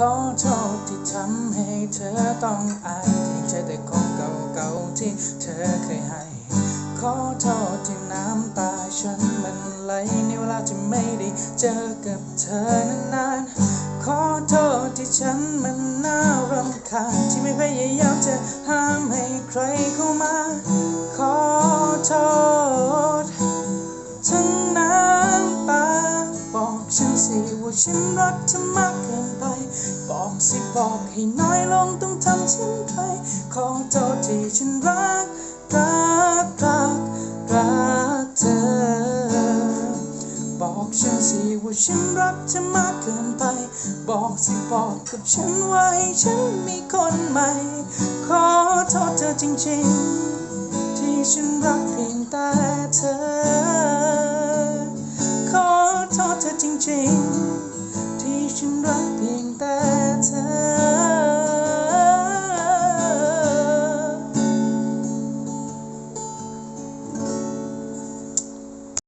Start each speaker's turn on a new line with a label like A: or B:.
A: ขอโทษที่ทำให้เธอต้องอายที่เจอแต่ของเก่าๆที่เธอเคยให้ ขอโทษที่น้ำตาฉันมันไหลในเวลาที่ไม่ได้เจอกับเธอนานๆ ขอโทษที่ฉันมันน่ารำคาญที่ไม่พยายามจะห้ามให้ใครเข้ามา ขอโทษทั้งน้ำตาบอกฉันสิว่าฉันรักเธอมากเกินไป บอกให้น้อยลงต้องทำเช่นไรขอโทษที่ฉันรัก รัก รัก รักเธอ บอกฉันสิว่าฉันรักเธอมากเกินไป บอกสิบอกกับฉันว่าให้ฉันมีคนใหม่ ขอโทษเธอจริงๆ ที่ฉันรักเพียงแต่เธอ ขอโทษเธอจริงๆ ที่ฉันรักเพียงแต่เธอ